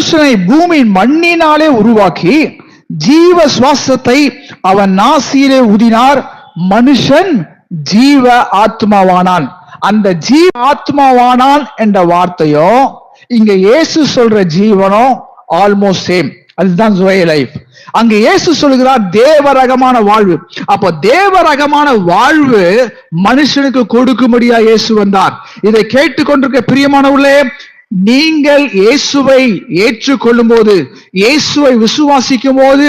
மனுஷனை பூமியின் மண்ணினாலே உருவாக்கி ஜீவ சுவாசத்தை அவன் நாசியிலே ஊதினார் மனுஷன் ஜீவ ஆத்மாவானான். அந்த ஜீவ ஆத்மாவானான் என்ற வார்த்தையோ இங்க இயேசு சொல்ற ஜீவனோ ஆல்மோஸ்ட் சேம் அதுதான் ஜோய லைஃப். அங்க இயேசு சொல்கிறார் தேவரகமான வாழ்வு. அப்ப தேவரகமான வாழ்வு மனுஷனுக்கு கொடுக்கும்படியா இயேசு வந்தார். இதை கேட்டுக்கொண்டிருக்க பிரியமானவர்களே நீங்கள் இயேசுவை ஏற்றுக்கொள்ளும் போது இயேசுவை விசுவாசிக்கும் போது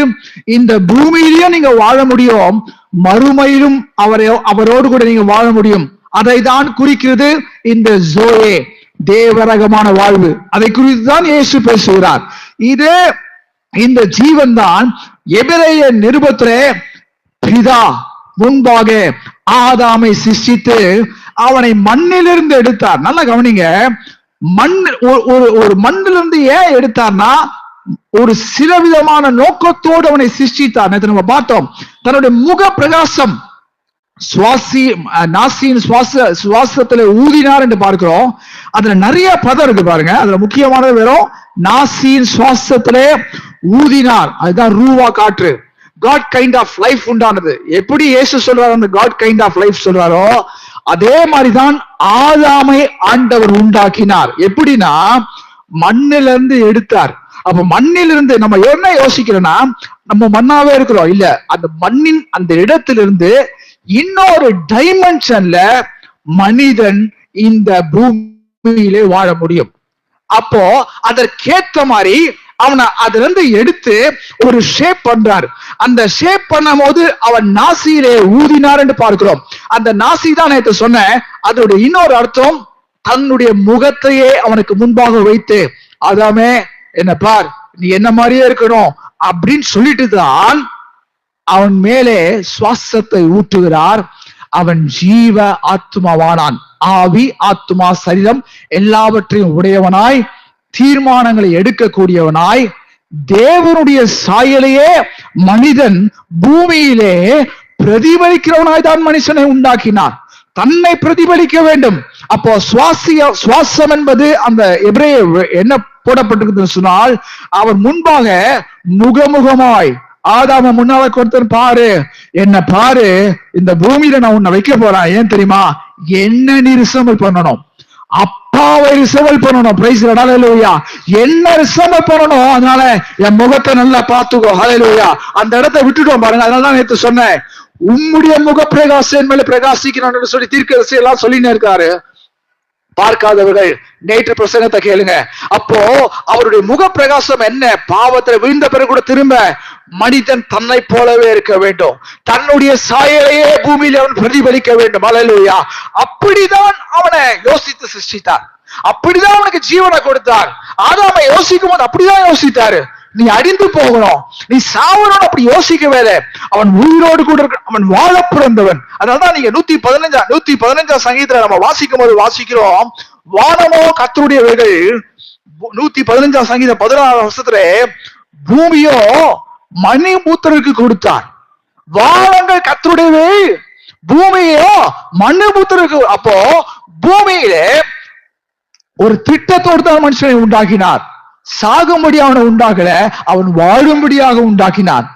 இந்த பூமியிலையும் நீங்க வாழ முடியும். மறுமையிலும் அவரை அவரோடு கூட நீங்க வாழ முடியும். அதை தான் குறிக்கிறது இந்த ஜோயே தேவரகமான வாழ்வு. அதை குறித்து தான் இயேசு பேசுகிறார். இது இந்த ஜீவன் தான் எபிரேய நிருபத்திலே பிதா முன்பாக ஆதாமை சிஷ்டித்து அவனை மண்ணிலிருந்து எடுத்தார். நல்லா கவனிங்க. மண் ஒரு- ஒரு ஒரு மண்ணிலிருந்து ஏன் எடுத்தார்னா ஒரு சில விதமான நோக்கத்தோடு அவனை சிருஷ்டித்தார். நேற்று நம்ம பார்த்தோம். தன்னுடைய முக பிரகாசம் சுவாசி நாசியின் சுவாச சுவாசத்துல ஊதினார் என்று பார்க்கிறோம். அதுல நிறைய பதம் இருக்கு பாருங்க. அதுல முக்கியமானது வெறும் நாசியின் சுவாசத்திலே ஊதினார். அதுதான் ரூவா காற்று. காட் கைண்ட் ஆஃப் லைஃப் உண்டானது. எப்படி இயேசு சொல்றாரு அந்த காட் கைண்ட் ஆஃப் லைஃப் சொல்றாரோ அதே மாதிரிதான் ஆதாமை ஆண்டவர் உண்டாக்கினார். எப்படின்னா மண்ணில இருந்து எடுத்தார். அப்ப மண்ணிலிருந்து நம்ம என்ன யோசிக்கிறோம்னா நம்ம மண்ணாவே இருக்கிறோம். இல்ல அந்த மண்ணின் அந்த இடத்திலிருந்து இன்னொரு டைமென்ஷன்ல மனிதன் இந்த பூமியிலே வாழ முடியும். அப்போ அதற்கேற்ற மாதிரி அவனை அதுல இருந்து எடுத்து ஒரு ஷேப் பண்றாரு. அந்த ஷேப் பண்ணும் போது அவன் நாசியிலே ஊதினார் என்று பார்க்கிறோம். அந்த நாசி தான் நேற்று சொன்னேன் அதோட இன்னொரு அர்த்தம் தன்னுடைய முகத்தையே அவனுக்கு முன்பாக வைத்து அதாமே என்ன பார் நீ என்ன மாதிரியே இருக்கணும்? அப்படின்னு சொல்லிட்டு தான் அவன் மேலே சுவாசத்தை ஊட்டுகிறார். அவன் ஜீவ ஆத்மாவானான் ஆவி ஆத்மா சரீரம் எல்லாவற்றையும் உடையவனாய் தீர்மானங்களை எடுக்கக்கூடியவனாய் தேவனுடைய சாயலையே மனிதன் பூமியிலே பிரதிபலிக்கிறவனாய் தான் மனுஷனை உண்டாக்கினார். தன்னை பிரதிபலிக்க வேண்டும். அப்போ சுவாசிய சுவாசம் என்பது அந்த எபிரேய என்ன போடப்பட்டிருக்குதுன்னு சொன்னால் அவர் முன்பாக முகமுகமாய் ஆதாம முன்னால கொடுத்தன் பாரு என்ன பாரு இந்த பூமியில நான் உன்னை வைக்க போறேன். ஏன் தெரியுமா? என்ன நீ ரிசம்பிள் பண்ணணும்? அப்பாவை ரிசவல் பண்ணணும். பிரைஸ் ஹalleluya என்ன ரிசவல் பண்ணணும்? அதனால என் முகத்தை நல்லா பார்த்துக்கோ. ஹalleluya அந்த இடத்த விட்டுட்டோம் பாருங்க. அதனால தான் நேற்று சொன்னேன். உம்முடைய முக பிரகாசம் என் மேல பிரகாசிக்கணும்னு சொல்லி தீர்க்கரசி எல்லாம் சொல்லினே இருக்காரு. பார்க்காதவர்கள் நேற்று பிரசங்கத்தை கேளுங்க. அப்போ அவருடைய முக பிரகாசம் என்ன? பாவத்துல விழுந்த பிறகு கூட திரும்ப மனிதன் தன்னை போலவே இருக்க வேண்டும். தன்னுடைய சாயலையே பூமியில அவன் பிரதிபலிக்க வேண்டும். அலையலுயா அப்படிதான் அவனை யோசித்து சிருஷ்டித்தார். அப்படிதான் அவனுக்கு ஜீவனை கொடுத்தார். ஆதாமை யோசிக்கும் போது அப்படிதான் யோசித்தாரு. நீ அடிந்து போகணும். நீ சாவணும் அப்படி யோசிக்கவே இல்லை. அவன் உயிரோடு கூட இருக்க அவன் வாழ பிறந்தவன். அதனாலதான் நீங்க நூத்தி பதினஞ்சா நூத்தி பதினஞ்சாம் சங்கீதத்துல நம்ம வாசிக்கும் போது வாசிக்கிறோம். வானமோ கத்தருடையவைகள் நூத்தி பதினஞ்சாம் சங்கீதம் பதினாறாம் வருஷத்துல பூமியோ மணி மூத்தருக்கு கொடுத்தார். வானங்கள் கத்தருடையவை பூமியோ மண்ணு அப்போ பூமியிலே ஒரு திட்டத்தோடு தான் மனுஷனை உண்டாக்கினார். சாகும்படி அவனை உண்டாக்கல அவன் வாழும்படியாக உண்டாக்கினான்.